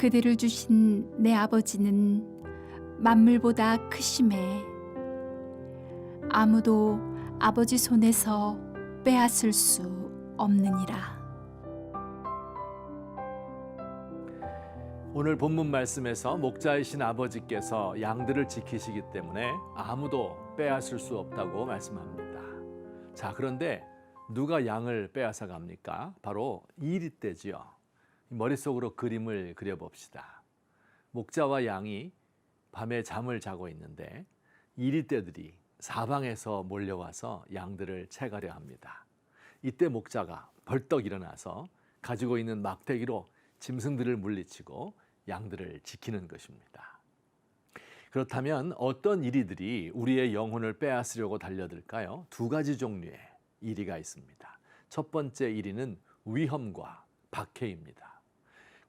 그들을 주신 내 아버지는 만물보다 크심에 아무도 아버지 손에서 빼앗을 수 없느니라. 오늘 본문 말씀에서 목자이신 아버지께서 양들을 지키시기 때문에 아무도 빼앗을 수 없다고 말씀합니다. 자, 그런데 누가 양을 빼앗아 갑니까? 바로 이리떼지요. 머릿속으로 그림을 그려봅시다. 목자와 양이 밤에 잠을 자고 있는데 이리떼들이 사방에서 몰려와서 양들을 채가려 합니다. 이때 목자가 벌떡 일어나서 가지고 있는 막대기로 짐승들을 물리치고 양들을 지키는 것입니다. 그렇다면 어떤 이리들이 우리의 영혼을 빼앗으려고 달려들까요? 두 가지 종류의 이리가 있습니다. 첫 번째 이리는 위험과 박해입니다.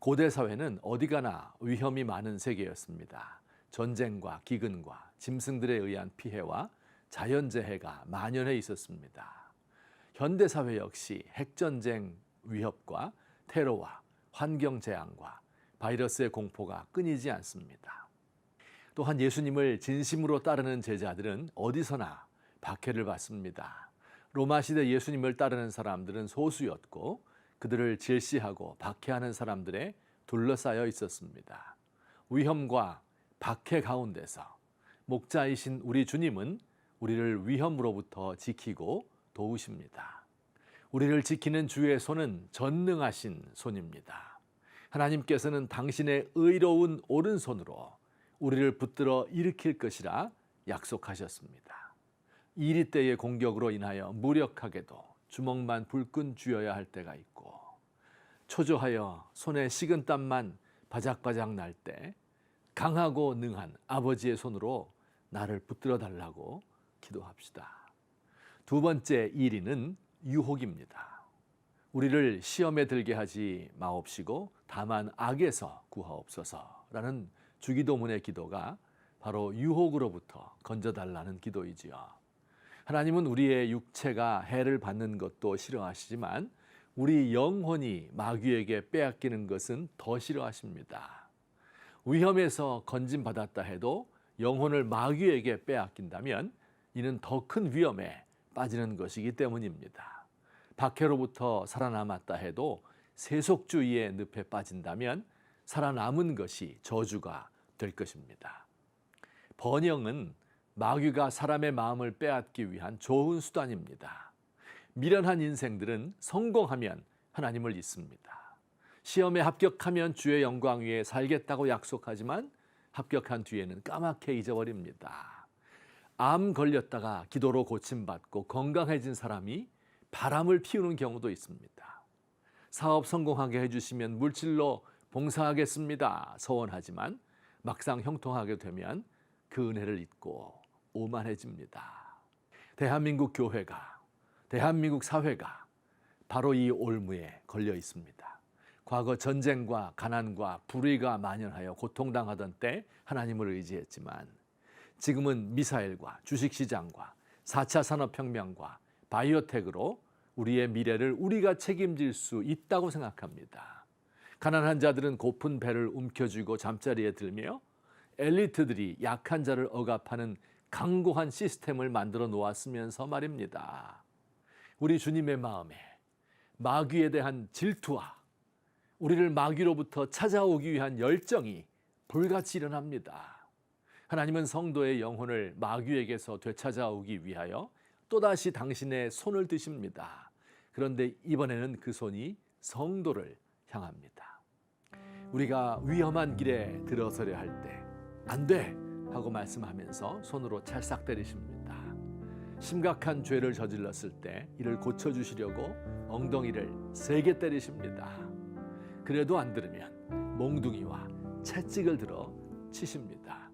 고대 사회는 어디 가나 위험이 많은 세계였습니다. 전쟁과 기근과 짐승들에 의한 피해와 자연재해가 만연해 있었습니다. 현대 사회 역시 핵전쟁 위협과 테러와 환경 재앙과 바이러스의 공포가 끊이지 않습니다. 또한 예수님을 진심으로 따르는 제자들은 어디서나 박해를 받습니다. 로마 시대 예수님을 따르는 사람들은 소수였고 그들을 질시하고 박해하는 사람들에 둘러싸여 있었습니다. 위험과 박해 가운데서 목자이신 우리 주님은 우리를 위험으로부터 지키고 도우십니다. 우리를 지키는 주의 손은 전능하신 손입니다. 하나님께서는 당신의 의로운 오른손으로 우리를 붙들어 일으킬 것이라 약속하셨습니다. 이리 때의 공격으로 인하여 무력하게도 주먹만 불끈 쥐어야 할 때가 있고 초조하여 손에 식은 땀만 바작바작 날 때 강하고 능한 아버지의 손으로 나를 붙들어 달라고 기도합시다. 두 번째 일위는 유혹입니다. 우리를 시험에 들게 하지 마옵시고 다만 악에서 구하옵소서라는 주기도문의 기도가 바로 유혹으로부터 건져달라는 기도이지요. 하나님은 우리의 육체가 해를 받는 것도 싫어하시지만 우리 영혼이 마귀에게 빼앗기는 것은 더 싫어하십니다. 위험에서 건진받았다 해도 영혼을 마귀에게 빼앗긴다면 이는 더 큰 위험에 빠지는 것이기 때문입니다. 박해로부터 살아남았다 해도 세속주의의 늪에 빠진다면 살아남은 것이 저주가 될 것입니다. 번영은 마귀가 사람의 마음을 빼앗기 위한 좋은 수단입니다. 미련한 인생들은 성공하면 하나님을 잊습니다. 시험에 합격하면 주의 영광 위에 살겠다고 약속하지만 합격한 뒤에는 까맣게 잊어버립니다. 암 걸렸다가 기도로 고침받고 건강해진 사람이 바람을 피우는 경우도 있습니다. 사업 성공하게 해주시면 물질로 봉사하겠습니다. 서원하지만 막상 형통하게 되면 그 은혜를 잊고 오만해집니다. 대한민국 교회가, 대한민국 사회가 바로 이 올무에 걸려 있습니다. 과거 전쟁과 가난과 불의가 만연하여 고통당하던 때 하나님을 의지했지만 지금은 미사일과 주식시장과 4차 산업혁명과 바이오텍으로 우리의 미래를 우리가 책임질 수 있다고 생각합니다. 가난한 자들은 고픈 배를 움켜쥐고 잠자리에 들며 엘리트들이 약한 자를 억압하는 강고한 시스템을 만들어 놓았으면서 말입니다. 우리 주님의 마음에 마귀에 대한 질투와 우리를 마귀로부터 찾아오기 위한 열정이 불같이 일어납니다. 하나님은 성도의 영혼을 마귀에게서 되찾아오기 위하여 또다시 당신의 손을 드십니다. 그런데 이번에는 그 손이 성도를 향합니다. 우리가 위험한 길에 들어서려 할 때, 안 돼! 하고 말씀하면서 손으로 찰싹 때리십니다. 심각한 죄를 저질렀을 때 이를 고쳐주시려고 엉덩이를 세게 때리십니다. 그래도 안 들으면 몽둥이와 채찍을 들어 치십니다.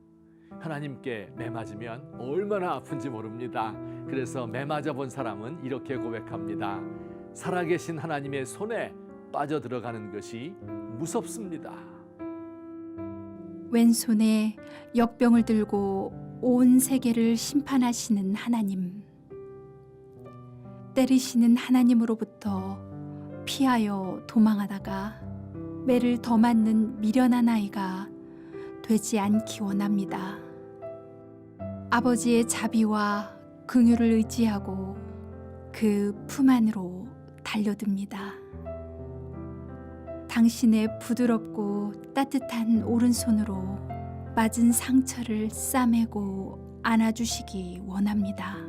하나님께 매 맞으면 얼마나 아픈지 모릅니다. 그래서 매 맞아 본 사람은 이렇게 고백합니다. 살아계신 하나님의 손에 빠져 들어가는 것이 무섭습니다. 왼손에 역병을 들고 온 세계를 심판하시는 하나님. 때리시는 하나님으로부터 피하여 도망하다가 매를 더 맞는 미련한 아이가 되지 않기 원합니다. 아버지의 자비와 긍휼을 의지하고 그 품 안으로 달려듭니다. 당신의 부드럽고 따뜻한 오른손으로 맞은 상처를 싸매고 안아주시기 원합니다.